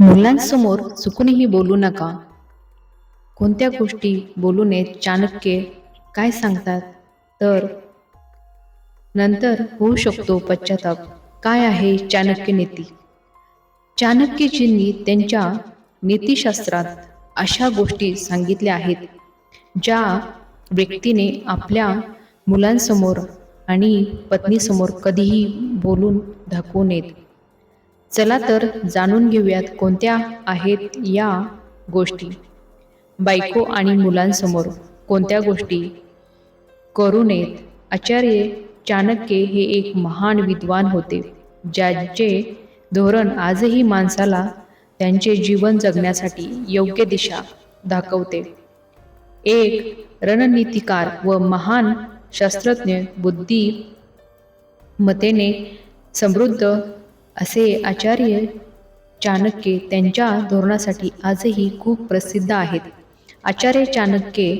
मुलांसमोर चुकूनही बोलू नका. कोणत्या गोष्टी बोलू नयेत चाणक्य काय सांगतात? तर नंतर होऊ शकतो पश्चाताप. काय आहे चाणक्य नीती? चाणक्यजींनी त्यांच्या नीतीशास्त्रात अशा गोष्टी सांगितल्या आहेत ज्या व्यक्तीने आपल्या मुलांसमोर आणि पत्नीसमोर कधीही बोलून दाखवू नयेत. चला तर जाणून घेऊयात कोणत्या आहेत या गोष्टी. बायको आणि मुलांसमोर कोणत्या गोष्टी. करू नयेत. आचार्य चाणक्य हे एक महान विद्वान होते ज्याचे धोरण आजही माणसाला त्यांचे जीवन जगण्यासाठी योग्य दिशा दाखवते. एक रणनीतिकार व महान शास्त्रज्ञ बुद्धी मतेने समृद्ध असे आचार्य चाणक्य त्यांच्या धोरणासाठी आजही खूप प्रसिद्ध आहेत. आचार्य चाणक्य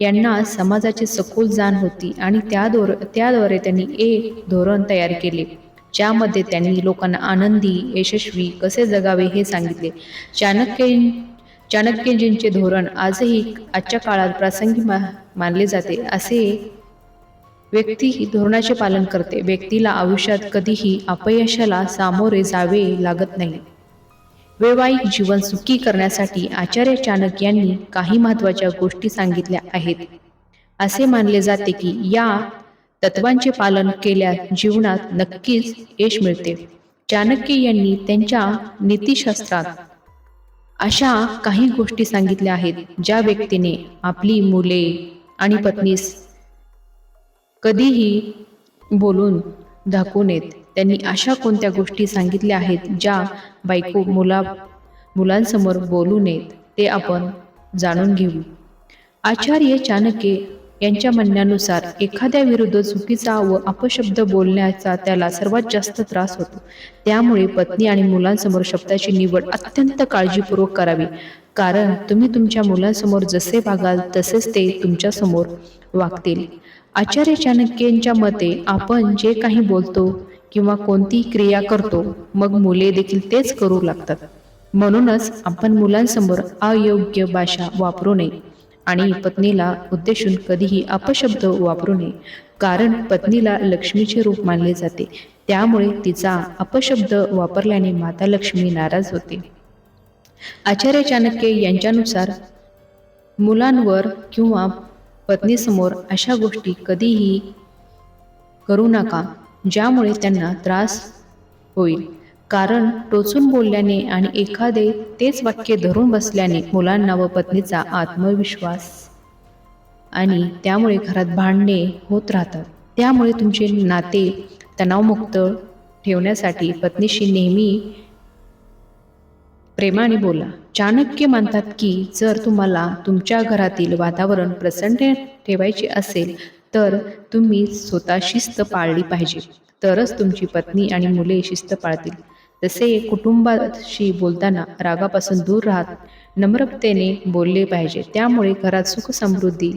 यांना समाजाची सखोल जाण होती आणि त्या दोर त्याद्वारे त्यांनी एक धोरण तयार केले ज्यामध्ये त्यांनी लोकांना आनंदी यशस्वी कसे जगावे हे सांगितले. चाणक्य चाणक्यजींचे धोरण आजही आजच्या काळात प्रासंगिक मा मानले जाते असे व्यक्ती ही धोरणाचे पालन करते. व्यक्तीला आयुष्यात कधीही अपयशाला सामोरे जावे लागत नाही. वैवाहिक जीवन सुखी करण्यासाठी आचार्य चाणक्य यांनी काही महत्त्वाच्या गोष्टी सांगितल्या आहेत. असे मानले जाते की या तत्वांचे पालन केल्या जीवनात नक्कीच यश मिळते. चाणक्य यांनी त्यांच्या नीतिशास्त्रात अशा काही गोष्टी सांगितल्या आहेत ज्या व्यक्तीने आपली मुले आणि पत्नीस कधीही बोलून दाखवू नयेत त्यांनी अशा कोणत्या गोष्टी सांगितल्या आहेत ज्या बायको मुला मुलांसमोर बोलू नयेत ते आपण जाणून घेऊ. आचार्य चाणक्य यांच्या म्हणण्यानुसार एखाद्या विरुद्ध चुकीचा व अपशब्द बोलण्याचा त्याला सर्वात जास्त त्रास होतो. त्यामुळे पत्नी आणि मुलांसमोर शब्दाची निवड अत्यंत काळजीपूर्वक करावी. कारण तुम्ही तुमच्या मुलांसमोर जसे वागाल तसेच ते तुमच्यासमोर वागतील. आचार्य चाणक्यांच्या मते आपण जे काही बोलतो किंवा कोणती क्रिया करतो मग मुले देखील तेच करू लागतात. म्हणूनच आपण मुलांसमोर अयोग्य भाषा वापरू नये. आणि पत्नीला उद्देशून कधीही अपशब्द वापरू नये कारण पत्नीला लक्ष्मीचे रूप मानले जाते. त्यामुळे तिचा अपशब्द वापरल्याने माता लक्ष्मी नाराज होते. आचार्य चाणक्य यांच्यानुसार मुलांवर किंवा पत्नीसमोर अशा गोष्टी कधीही करू नका ज्यामुळे त्यांना त्रास होईल. कारण टोचून बोलल्याने आणि एखादे तेच वाक्य धरून बसल्याने मुलांना व पत्नीचा आत्मविश्वास आणि त्यामुळे घरात भांडणे होत राहतात. त्यामुळे तुमचे नाते तणावमुक्त ठेवण्यासाठी पत्नीशी नेहमी प्रेमाने बोला. चाणक्य मानतात की जर तुम्हाला तुमच्या घरातील वातावरण प्रसन्न ठेवायचे असेल तर तुम्ही स्वतः शिस्त पाळली पाहिजे. तरच तुमची पत्नी आणि मुले शिस्त पाळतील. तसे कुटुंबाशी बोलताना रागापासून दूर राहत नम्रतेने बोलले पाहिजे. त्यामुळे घरात सुख समृद्धी